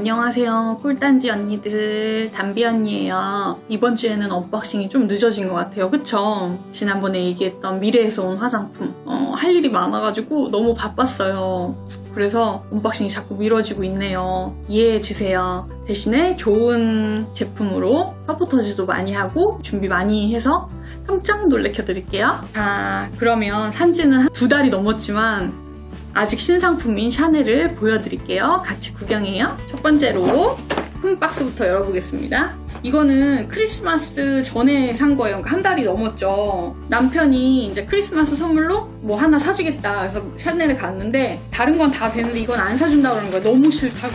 안녕하세요. 꿀단지 언니들. 담비 언니예요. 이번 주에는 언박싱이 좀 늦어진 것 같아요. 그쵸? 지난번에 얘기했던 미래에서 온 화장품. 어, 할 일이 많아가지고 너무 바빴어요. 그래서 언박싱이 자꾸 미뤄지고 있네요. 이해해주세요. 대신에 좋은 제품으로 서포터즈도 많이 하고 준비 많이 해서 깜짝 놀래켜드릴게요. 자, 그러면 산지는 두 달이 넘었지만 아직 신상품인 샤넬을 보여드릴게요. 같이 구경해요. 첫 번째로 품 박스부터 열어보겠습니다. 이거는 크리스마스 전에 산 거예요. 그러니까 한 달이 넘었죠. 남편이 이제 크리스마스 선물로 뭐 하나 사주겠다. 그래서 샤넬을 갔는데 다른 건 다 되는데 이건 안 사준다 그러는 거예요. 너무 싫다고.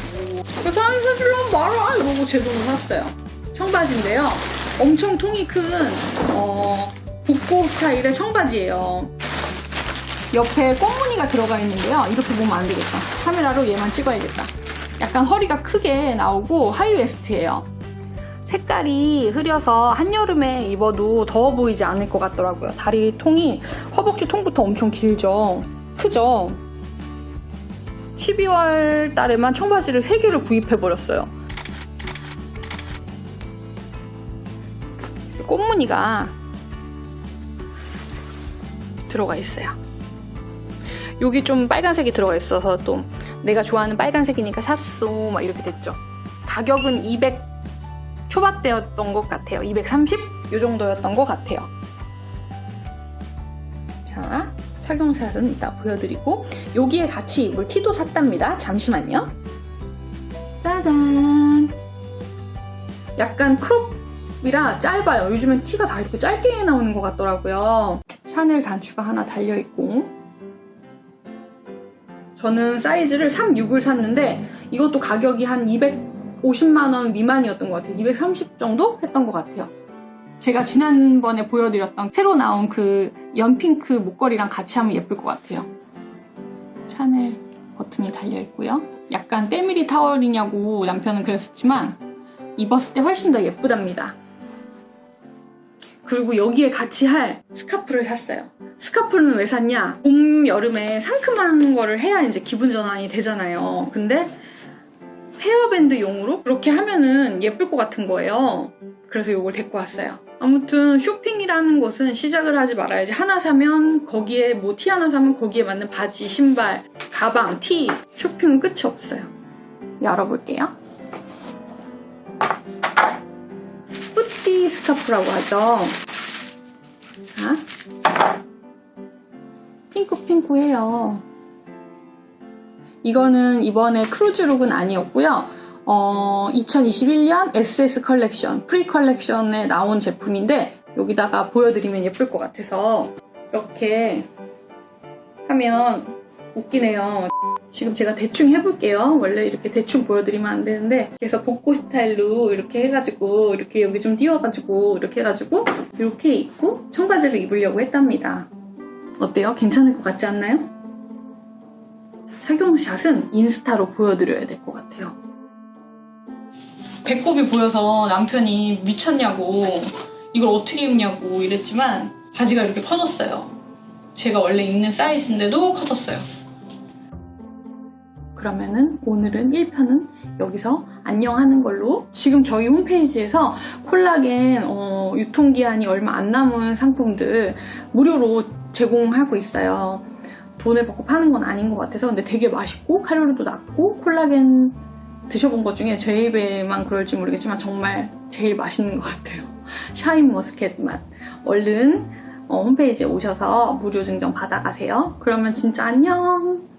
그래서 안 사주려면 말아 이러고 제 돈으로 샀어요. 청바지인데요. 엄청 통이 큰 어, 복고 스타일의 청바지예요. 옆에 꽃무늬가 들어가 있는데요. 이렇게 보면 안 되겠다. 카메라로 얘만 찍어야겠다. 약간 허리가 크게 나오고 하이웨스트예요. 색깔이 흐려서 한여름에 입어도 더워 보이지 않을 것 같더라고요. 다리 통이 허벅지 통부터 엄청 길죠. 크죠? 12월 달에만 청바지를 3개를 구입해버렸어요. 꽃무늬가 들어가 있어요. 여기 좀 빨간색이 들어가 있어서 또 내가 좋아하는 빨간색이니까 샀어 막 이렇게 됐죠. 가격은 200 초반대였던 것 같아요. 230? 이 정도였던 것 같아요. 자, 착용샷은 이따 보여드리고 여기에 같이 입을 티도 샀답니다. 잠시만요. 짜잔! 약간 크롭이라 짧아요. 요즘엔 티가 다 이렇게 짧게 나오는 것 같더라고요. 샤넬 단추가 하나 달려있고 저는 사이즈를 36을 샀는데 이것도 가격이 한 250만원 미만이었던 것 같아요. 230 정도 했던 것 같아요. 제가 지난번에 보여드렸던 새로 나온 그 연핑크 목걸이랑 같이 하면 예쁠 것 같아요. 샤넬 버튼이 달려있고요. 약간 때밀이 타월이냐고 남편은 그랬었지만 입었을 때 훨씬 더 예쁘답니다. 그리고 여기에 같이 할 스카프를 샀어요. 스카프는 왜 샀냐? 봄, 여름에 상큼한 거를 해야 이제 기분 전환이 되잖아요. 근데 헤어밴드용으로 그렇게 하면은 예쁠 것 같은 거예요. 그래서 이걸 데리고 왔어요. 아무튼 쇼핑이라는 것은 시작을 하지 말아야지. 하나 사면 거기에 뭐 티 하나 사면 거기에 맞는 바지, 신발, 가방, 티 쇼핑은 끝이 없어요. 열어볼게요. 뿌띠 스카프라고 하죠. 자, 핑크핑크해요. 이거는 이번에 크루즈룩은 아니었고요. 어, 2021년 SS 컬렉션, 프리 컬렉션에 나온 제품인데 여기다가 보여드리면 예쁠 것 같아서 이렇게 하면 웃기네요. 지금 제가 대충 해볼게요. 원래 이렇게 대충 보여드리면 안 되는데 그래서 복고 스타일로 이렇게 해가지고 이렇게 여기 좀 띄워가지고 이렇게 해가지고 이렇게 입고 청바지를 입으려고 했답니다. 어때요? 괜찮을 것 같지 않나요? 착용샷은 인스타로 보여드려야 될 것 같아요. 배꼽이 보여서 남편이 미쳤냐고 이걸 어떻게 입냐고 이랬지만 바지가 이렇게 커졌어요. 제가 원래 입는 사이즈인데도 커졌어요. 그러면은 오늘은 1편은 여기서 안녕하는 걸로 지금 저희 홈페이지에서 콜라겐 어, 유통기한이 얼마 안 남은 상품들 무료로 제공하고 있어요. 돈을 받고 파는 건 아닌 것 같아서 근데 되게 맛있고 칼로리도 낮고 콜라겐 드셔본 것 중에 제 입에만 그럴지 모르겠지만 정말 제일 맛있는 것 같아요. 샤인 머스켓 맛. 얼른 어, 홈페이지에 오셔서 무료 증정 받아가세요. 그러면 진짜 안녕!